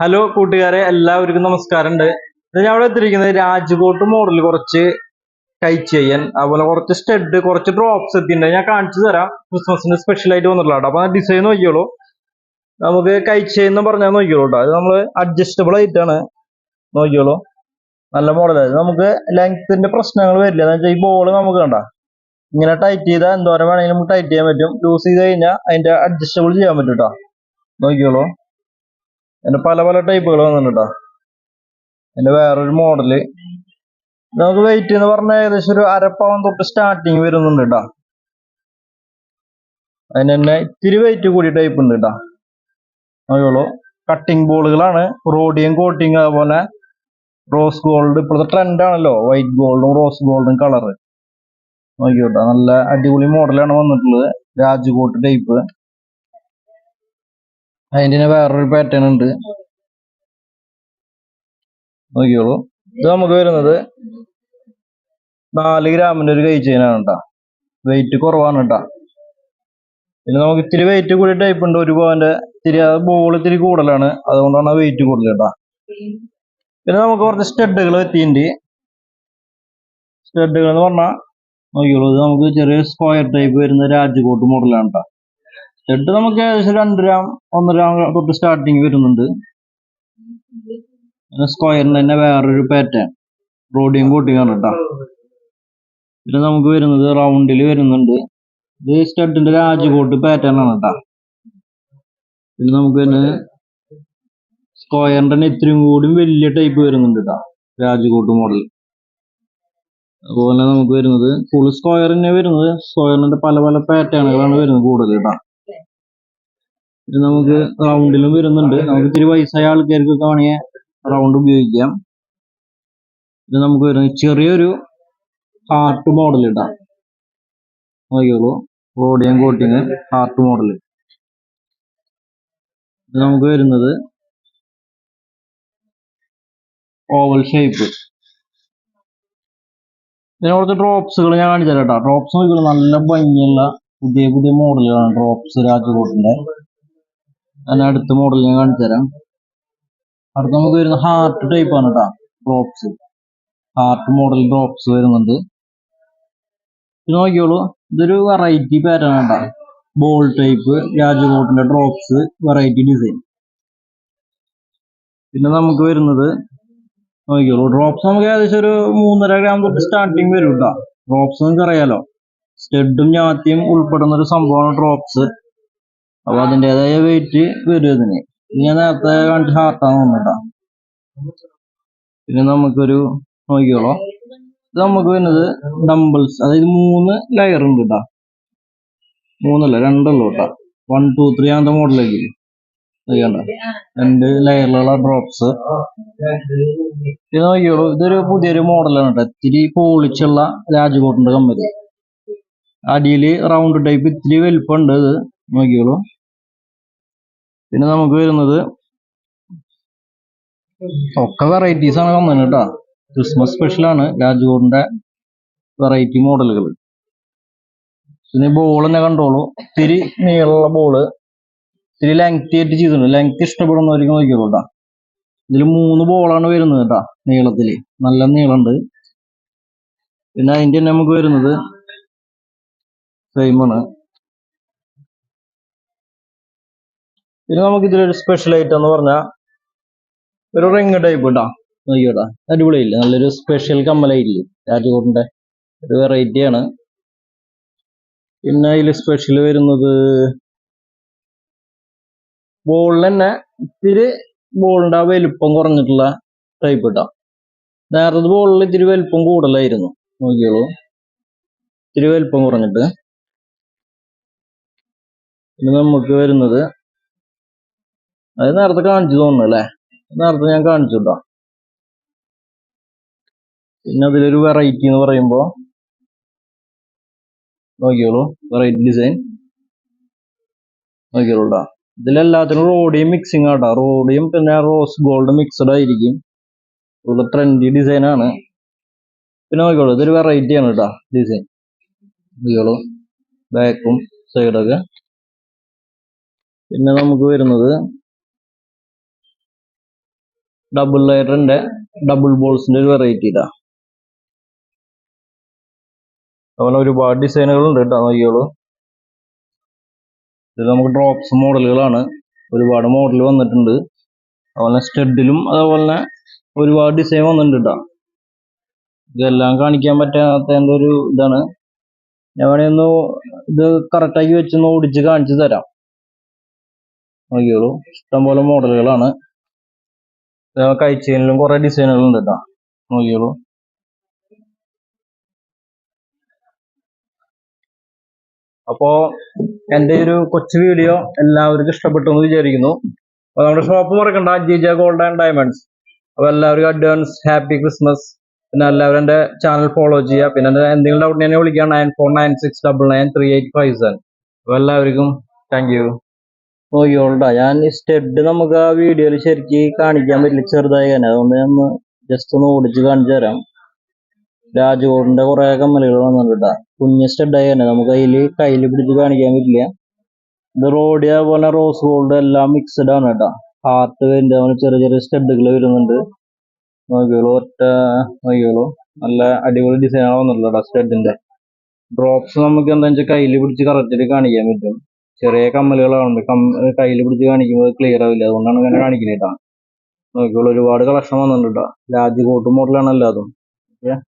Hello കൂട്ടുകാരെ എല്ലാവർക്കും നമസ്കാരമുണ്ട്. ഇത് ഞാൻ അവിടെ എത്തിയിരിക്കുന്നത് രാജ്കോട്ട് മോഡൽ കുറച്ച് ടൈച്ച് ചെയ്യാൻ അതുപോലെ കുറച്ച് സ്റ്റെഡ് കുറച്ച് ഡ്രോപ്സ് എത്തിയിട്ടുണ്ട് ഞാൻ കാണിച്ചു തരാം. ക്രിസ്മസിന് സ്പെഷ്യൽ ആയിട്ട് വന്നിട്ടുള്ള അപ്പൊ ഡിസൈൻ നോക്കിയോളൂ നമുക്ക് കൈച്ച് എന്ന് പറഞ്ഞാൽ നോക്കിയോളൂ കേട്ടോ. അത് നമ്മൾ അഡ്ജസ്റ്റബിൾ ആയിട്ടാണ് നോക്കിയോളൂ നല്ല മോഡലാണ് നമുക്ക് ലെങ്ത്തിന്റെ പ്രശ്നങ്ങൾ വരില്ല. എന്ന് വെച്ചാൽ ഈ ബോൾ നമുക്ക് കണ്ട? ഇങ്ങനെ ടൈറ്റ് ചെയ്താൽ എന്തോരം വേണമെങ്കിലും നമുക്ക് ടൈറ്റ് ചെയ്യാൻ പറ്റും. ലൂസ് ചെയ്ത് കഴിഞ്ഞാൽ അതിന്റെ അഡ്ജസ്റ്റബിൾ ചെയ്യാൻ പറ്റും കേട്ടോ. നോക്കിയോളൂ അതിന്റെ പല പല ടൈപ്പുകൾ വന്നിട്ടുണ്ട് എന്റെ അതിന്റെ വേറൊരു മോഡൽ നമുക്ക് വെയിറ്റ് എന്ന് പറഞ്ഞാൽ ഏകദേശം ഒരു അരപ്പവൻ തൊട്ട് സ്റ്റാർട്ടിങ് വരുന്നുണ്ട് കേട്ടോ അതിന് തന്നെ ഇത്തിരി വെയിറ്റ് കൂടി ടൈപ്പ് ഉണ്ട് കേട്ടോ നോക്കിയോളൂ കട്ടിംഗ് ബോളുകളാണ് റോഡിയം കോട്ടിങ് അതുപോലെ റോസ് ഗോൾഡ് ഇപ്പോഴത്തെ ട്രെൻഡ് ആണല്ലോ. വൈറ്റ് ഗോൾഡും റോസ് ഗോൾഡും കളറ് നോക്കിയോട്ടോ. നല്ല അടിപൊളി മോഡലാണ് വന്നിട്ടുള്ളത്. രാജ്കോട്ട് ടൈപ്പ് തന്നെ വേറൊരു പാറ്റേൺ ഉണ്ട്. നോക്കിയോളൂ ഇത് നമുക്ക് വരുന്നത് നാല് ഗ്രാമിന്റെ ഒരു കൈ ചെയിനാണ് കേട്ടോ. വെയിറ്റ് കുറവാണ് കേട്ടോ. പിന്നെ നമുക്ക് ഇത്തിരി വെയിറ്റ് കൂടി ടൈപ്പ് ഉണ്ട്. ഒരു പവന്റെ ഇത്തിരി ബോൾ ഇത്തിരി കൂടുതലാണ്. അതുകൊണ്ടാണ് വെയിറ്റ് കൂടുതൽ കേട്ടോ. പിന്നെ നമുക്ക് കുറച്ച് സ്റ്റഡുകൾ എത്തിയിട്ടുണ്ട് സ്റ്റഡുകൾ എന്ന് പറഞ്ഞാൽ നോക്കിയോളൂ ഇത് നമുക്ക് ചെറിയ സ്ക്വയർ ടൈപ്പ് വരുന്ന രാജ്കോട്ട് മോഡലാണ് കേട്ടോ. സ്റ്റഡ് നമുക്ക് ഏകദേശം രണ്ട് ഗ്രാം ഒന്നര ഗ്രാം തൊട്ട് സ്റ്റാർട്ടിങ് വരുന്നുണ്ട്. സ്ക്വയറിന് തന്നെ വേറൊരു പാറ്റേൺ റോഡിയും കോട്ടിങ് ആണ് കേട്ടോ പിന്നെ നമുക്ക് വരുന്നത് റൗണ്ടിൽ വരുന്നുണ്ട്. ഇത് സ്റ്റഡിന്റെ രാജ്കോട്ട് പാറ്റേൺ ആണ് കേട്ടോ പിന്നെ നമുക്ക് തന്നെ സ്ക്വയറിന്റെ തന്നെ ഇത്രയും കൂടി വലിയ ടൈപ്പ് വരുന്നുണ്ട് കേട്ടോ രാജ്കോട്ട് മോഡൽ അതുപോലെ നമുക്ക് വരുന്നത് ഫുൾ സ്ക്വയർ തന്നെ വരുന്നത് സ്ക്വയറിന്റെ പല പല പാറ്റേണുകളാണ് വരുന്നത് കൂടുതൽ കേട്ടോ പിന്നെ നമുക്ക് റൗണ്ടിലും വരുന്നുണ്ട്. നമുക്ക് ഇത്തിരി വയസ്സായ ആൾക്കാർക്കൊക്കെ വേണമെങ്കിൽ റൗണ്ട് ഉപയോഗിക്കാം. ഇത് നമുക്ക് വരുന്നത് ചെറിയൊരു ഹാർട്ട് മോഡൽ ഇടാം. നോക്കിയോളൂ റോഡിയം കോട്ടിങ് ഹാർട്ട് മോഡൽ ഇത് നമുക്ക് വരുന്നത് ഓവൽ ഷേപ്പ് ഇതിന് കുറച്ച് ഡ്രോപ്സുകൾ ഞാൻ കാണിച്ചു തരാം കേട്ടോ. ഡ്രോപ്സ് നോക്കിയുള്ള നല്ല ഭംഗിയുള്ള പുതിയ പുതിയ മോഡലുകളാണ് ഡ്രോപ്സ് രാജകോട്ടിന്റെ ഞാൻ അടുത്ത മോഡൽ ഞാൻ കാണിച്ചു തരാം. അടുത്ത നമുക്ക് വരുന്ന ഹാർട്ട് ടൈപ്പ് ആണ് കേട്ടോ ഡ്രോപ്സ് ഹാർട്ട് മോഡൽ ഡ്രോപ്സ് വരുന്നുണ്ട്. ഇത് നോക്കിയോളൂ ഇതൊരു വെറൈറ്റി പാറ്റേൺ കേട്ടോ ബോൾ ടൈപ്പ് രാജകോട്ടിന്റെ ഡ്രോപ്സ് വെറൈറ്റി ഡിസൈൻ പിന്നെ നമുക്ക് വരുന്നത് നോക്കിയോളൂ ഡ്രോപ്സ് നമുക്ക് ഏകദേശം ഒരു മൂന്നര ഗ്രാം തൊട്ട് സ്റ്റാർട്ടിങ് വരും കേട്ടോ ഡ്രോപ്സ് നിങ്ങൾക്ക് അറിയാലോ സ്റ്റെഡും ഞാത്തിയും ഉൾപ്പെടുന്ന ഒരു സംഭവമാണ് ഡ്രോപ്സ് അപ്പൊ അതിന്റെതായ വെയിറ്റ് വരും ഇതിന്. ഇനി നേരത്തെ കണ്ട് ഹാർട്ടാണ് വന്നിട്ടാ പിന്നെ നമുക്കൊരു നോക്കിയോളോ ഇത് നമുക്ക് വരുന്നത് ഡംബിൾസ് അതായത് മൂന്ന് ലെയർ ഉണ്ട് കേട്ടോ മൂന്നല്ല രണ്ടല്ലോ കേട്ടോ വൺ ടു ത്രീ അങ്ങനത്തെ മോഡലേക്ക് കണ്ട? രണ്ട് ലെയറിലുള്ള ഡ്രോപ്സ് ഇത് നോക്കിയോളൂ ഇതൊരു പുതിയൊരു മോഡലാണ് കേട്ടോ ഇത്തിരി പോളിച്ചുള്ള രാജകോട്ടിന്റെ കമ്പനി അടിയിൽ റൗണ്ട് ടൈപ്പ് ഇത്തിരി വലിപ്പമുണ്ട് ഇത്. നോക്കിയോളൂ പിന്നെ നമുക്ക് വരുന്നത് ഒക്കെ വെറൈറ്റീസ് ആണ് വന്നത് കേട്ടോ. ക്രിസ്മസ് സ്പെഷ്യൽ ആണ് രാജ്കോട്ടിന്റെ വെറൈറ്റി മോഡലുകൾ പിന്നെ ബോൾ തന്നെ കണ്ടോളൂ. ഇത്തിരി നീളമുള്ള ബോൾ ഇത്തിരി ലെങ്തി ആയിട്ട് ചെയ്തിട്ടുണ്ട്. ലെങ്ത് ഇഷ്ടപ്പെടുന്നവർക്ക് നോക്കിയോളൂ കേട്ടോ. ഇതിൽ മൂന്ന് ബോളാണ് വരുന്നത് കേട്ടോ നീളത്തിൽ. നല്ല നീളമുണ്ട്. പിന്നെ അതിന്റെ തന്നെ നമുക്ക് വരുന്നത് സെയിം പിന്നെ നമുക്ക് ഇതിലൊരു സ്പെഷ്യൽ ഐറ്റം എന്ന് പറഞ്ഞാൽ ഒരു റിങ് ടൈപ്പ് ഉണ്ടാ? നോക്കിയോട്ടാ അടിപൊളിയില്ലേ നല്ലൊരു സ്പെഷ്യൽ കമ്മലായില്ലേ രാജകോട്ടിന്റെ ഒരു വെറൈറ്റി ആണ്. പിന്നെ അതിൽ സ്പെഷ്യൽ വരുന്നത് ബോളിൽ തന്നെ. ഇത്തിരി ബോളിന്റെ ആ വലുപ്പം കുറഞ്ഞിട്ടുള്ള ടൈപ്പ് ഇട്ടാ? നേരത്തെ ബോളിൽ ഇത്തിരി വലുപ്പം കൂടുതലായിരുന്നു. നോക്കിയോളൂ ഇത്തിരി വലുപ്പം കുറഞ്ഞിട്ട്. പിന്നെ നമുക്ക് വരുന്നത് അത് നേരത്തെ കാണിച്ചു തോന്നുന്നു അല്ലേ നേരത്തെ ഞാൻ കാണിച്ചു കേട്ടോ പിന്നെ അതിലൊരു വെറൈറ്റി എന്ന് പറയുമ്പോ നോക്കിയോളൂ വെറൈറ്റി ഡിസൈൻ നോക്കിയോളൂ കേട്ടോ ഇതിലെല്ലാത്തിനും റോഡിയും മിക്സിങ് ആട്ടോ. റോഡിയും പിന്നെ റോസ് ഗോൾഡ് മിക്സഡ് ആയിരിക്കും. ഇവിടെ ട്രെൻഡി ഡിസൈൻ ആണ്. പിന്നെ നോക്കിയോളൂ ഇതൊരു വെറൈറ്റി ആണ് കേട്ടോ ഡിസൈൻ നോക്കിയോളൂ ബാക്കും സൈഡൊക്കെ പിന്നെ നമുക്ക് വരുന്നത് ഡബിൾ ലെയറിന്റെ ഡബിൾ ബോൾസിന്റെ ഒരു വെറൈറ്റി ഇതാ. അതുപോലെ ഒരുപാട് ഡിസൈനുകൾ ഉണ്ട് കേട്ടോ നോക്കിയോളൂ ഇത് നമുക്ക് ഡ്രോപ്സ് മോഡലുകളാണ് ഒരുപാട് മോഡൽ വന്നിട്ടുണ്ട്. അതുപോലെ സ്റ്റഡിലും അതുപോലെ ഒരുപാട് ഡിസൈൻ വന്നിട്ടുണ്ട് കേട്ടോ ഇതെല്ലാം കാണിക്കാൻ പറ്റാത്തതിന്റെ ഒരു ഇതാണ്. ഞാൻ വേണേ ഒന്ന് ഇത് കറക്റ്റാക്കി വെച്ചൊന്ന് ഓടിച്ച് കാണിച്ചു തരാം. നോക്കിയോളൂ ഇഷ്ടംപോലെ മോഡലുകളാണ് കഴിച്ചതിലും കുറെ ഡിസൈനുകൾ ഉണ്ട് കേട്ടോ നോക്കിയോളൂ അപ്പോ എന്റെ ഒരു കൊച്ചു വീഡിയോ എല്ലാവർക്കും ഇഷ്ടപ്പെട്ടു എന്ന് വിചാരിക്കുന്നു. അപ്പൊ നമ്മുടെ ഷോപ്പ് മറക്കണ്ട. ജിജ ഗോൾഡ് ആൻഡ് ഡയമണ്ട്സ് അപ്പൊ എല്ലാവർക്കും അഡ്വാൻസ് ഹാപ്പി ക്രിസ്മസ് പിന്നെ എല്ലാവരും എന്റെ ചാനൽ ഫോളോ ചെയ്യുക. പിന്നെ എന്തെങ്കിലും ഡൗട്ട് എന്നെ വിളിക്കാം nine four nine six double nine three eight five seven അപ്പൊ എല്ലാവർക്കും താങ്ക് യു നോക്കിയോളട്ടാ ഞാൻ സ്റ്റെഡ് നമുക്ക് ആ വീഡിയോയിൽ ശരിക്ക് കാണിക്കാൻ പറ്റില്ല ചെറുതായി തന്നെ. അതുകൊണ്ട് ഞാൻ ജസ്റ്റ് ഒന്ന് ഓടിച്ച് കാണിച്ചു തരാം. രാജകോടിന്റെ കുറെ കമ്മലുകൾ വന്നിട്ടാ കുഞ്ഞ് സ്റ്റെഡായി തന്നെ. നമുക്ക് അതിൽ കയ്യിൽ പിടിച്ച് കാണിക്കാൻ പറ്റില്ല. ഇത് റോഡി അതുപോലെ റോസ് ഗോൾഡ് എല്ലാം മിക്സ്ഡ് ആണ് കേട്ടോ. ഹാർട്ട് വരുന്നത് അതുപോലെ ചെറിയ ചെറിയ സ്റ്റെഡുകൾ വരുന്നുണ്ട്. നോക്കിയോളൂ ഒറ്റ നോക്കിയോളൂ നല്ല അടിപൊളി ഡിസൈനാണ് വന്നിട്ടുള്ളത് സ്റ്റെഡിന്റെ. ഡ്രോപ്സ് നമുക്ക് എന്താ വെച്ചാൽ കയ്യിൽ പിടിച്ച് കറക്റ്റായിട്ട് കാണിക്കാൻ പറ്റും. ചെറിയ കമ്മലുകളാണ് കം കയ്യിൽ പിടിച്ച് കാണിക്കുമ്പോൾ ക്ലിയർ ആവില്ല. അതുകൊണ്ടാണ് ഇങ്ങനെ കാണിക്കുന്നത് കേട്ടോ. നോക്കിയോളൂ ഒരുപാട് കളക്ഷൻ വന്നിട്ടുണ്ട് കേട്ടോ രാജ്കോട്ട് മോഡലാണ് എല്ലാതും. ഓക്കെ